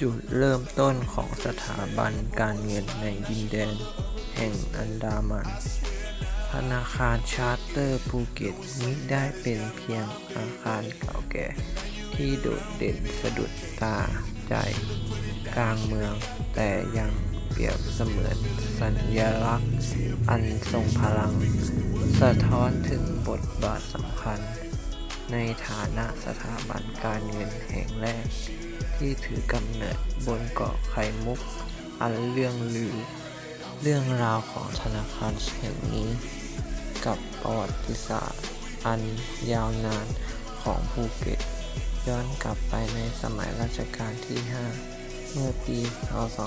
จุดเริ่มต้นของสถาบันการเงินในดินแดน แห่งอันดามัน ธนาคารชาร์เตอร์ภูเก็ตมิได้เป็นเพียงอาคารเก่าแก่ ที่โดดเด่นสะดุดตาใจกลางเมือง แต่ยังเปรียบเสมือนสัญลักษณ์อันทรงพลัง สะท้อนถึงบทบาทสำคัญ ในฐานะสถาบันการเงินแห่งแรก ที่ถือกำเนิดบนเกาะไข่มุก อันเรื่องลือ เรื่องราวของธนาคารแห่งนี้ กับประวัติศาสตร์ อันยาวนานของภูเก็ต ย้อนกลับไปในสมัยรัชกาลที่ 5 เมื่อปีพศ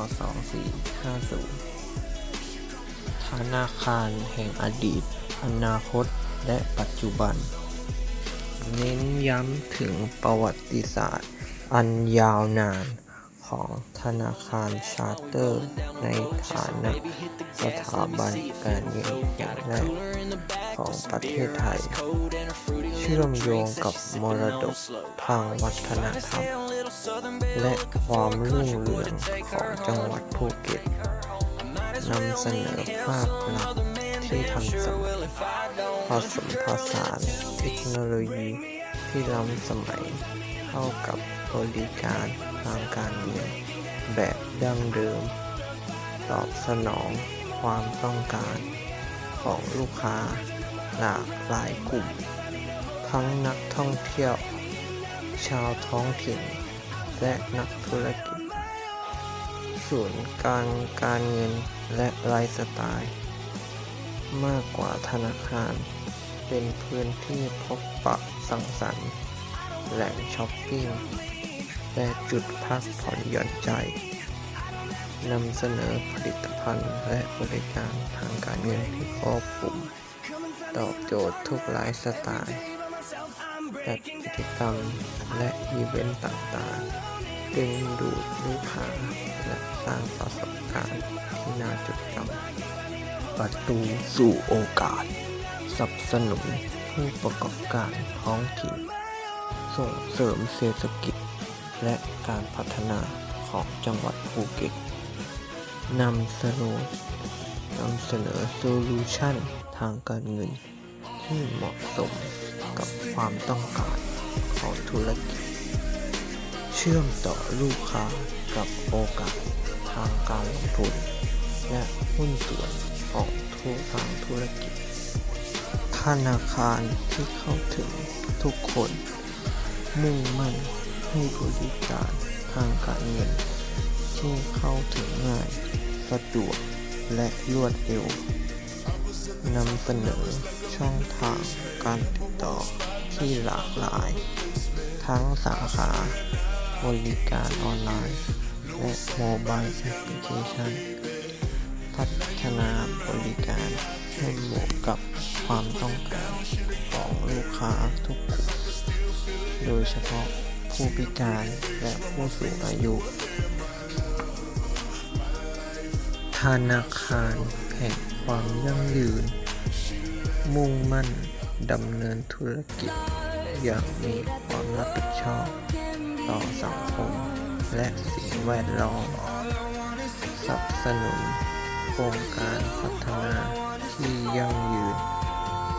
2450 ธนาคารแห่งอดีต อนาคต และปัจจุบัน เน้นย้ำถึงประวัติศาสตร์ อันยาวนานของธนาคารชาร์เตอร์ในฐานะสถาบันการเงินแห่งแรกของประเทศไทย เชื่อมโยงกับมรดกทางวัฒนธรรม และความรุ่งเรืองของจังหวัดภูเก็ตนำเสนอภาพลักษณ์ที่ทันสมัยผสมผสานเทคโนโลยี ที่ล้ำสมัยเข้ากับบริการทางการเงินแบบดั้งเดิม ตอบสนองความต้องการของลูกค้าหลากหลายกลุ่ม ทั้งนักท่องเที่ยว ชาวท้องถิ่น และนักธุรกิจ ศูนย์กลางการเงินและไลฟ์สไตล์ มากกว่าธนาคาร เป็นพื้นที่พบปะสังสรรค์ แหล่งช้อปปิ้ง และจุดพักผ่อนหย่อนใจ นำเสนอผลิตภัณฑ์และบริการทางการเงินที่ครอบคลุม ตอบโจทย์ทุกไลฟ์สไตล์จัดกิจกรรมและอีเวนต์ต่างๆดึงดูดลูกค้าและสร้างประสบการณ์ที่น่าจดจำประตูสู่โอกาส สนับสนุนผู้ประกอบการท้องถิ่น ส่งเสริมเศรษฐกิจ และการพัฒนาของจังหวัดภูเก็ตนำเสนอนำเสนอโซลูชันทางการเงิน ที่เหมาะสมกับความต้องการของธุรกิจ เชื่อมต่อลูกค้ากับโอกาสทางการลงทุน และหุ้นส่วนของทุกทางธุรกิจ ธนาคารที่เข้าถึงทุกคน มุ่งมั่นให้บริการทางการเงิน ที่เข้าถึงง่าย สะดวกและรวดเร็วนำเสนอช่องทางการติดต่อที่หลากหลาย ทั้งสาขาบริการออนไลน์ และโมบายแอปพลิเคชัน พัฒนาบริการ ให้เหมาะกับความต้องการของลูกค้าทุกกลุ่มโดยเฉพาะผู้พิการและผู้สูงอายุ ธนาคารแห่งความยั่งยืน มุ่งมั่นดำเนินธุรกิจ อย่างมีความรับผิดชอบ ต่อสังคมและสิ่งแวดล้อมสนับสนุนโครงการพัฒนา ที่ยั่งยืน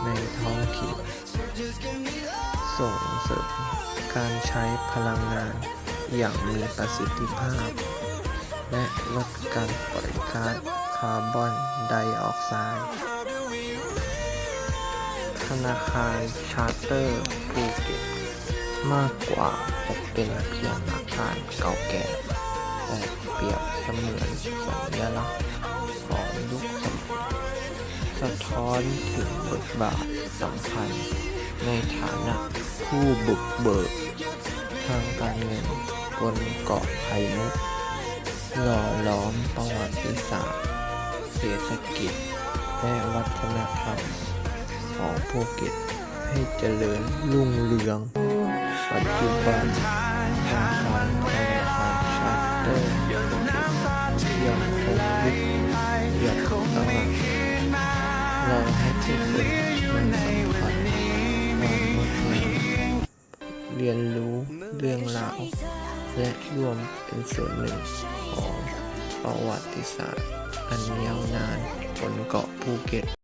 ในท้องถิ่น ส่งเสริมการใช้พลังงานอย่างมีประสิทธิภาพ และลดการปล่อยก๊าซคาร์บอนไดออกไซด์ ธนาคารชาร์เตอร์ภูเก็ตมากกว่าจะเป็นเพียงอาคารเก่าแก่แต่เปรียบเสมือนสัญลักษณ์ของยุคสมัย สะท้อนถึงบทบาทสำคัญ ในฐานะผู้บุกเบิก ทางการเงินบนเกาะไข่มุกหล่อหลอมประวัติศาสตร์เศรษฐกิจ และวัฒนธรรม ของภูเก็ตให้เจริญรุ่งเรือง ปัจจุบันทางการธนาคารชาร์เตอร์ภูเก็ตยังคงยึดอย่างตลอด ราให้ทุกคนสัมผัสความดเรียนรู้เรื่องราว และรวมเป็นส่วนหนึ่งของประวัติศาสตร์ อันยาวนานบนเกาะภูเก็ต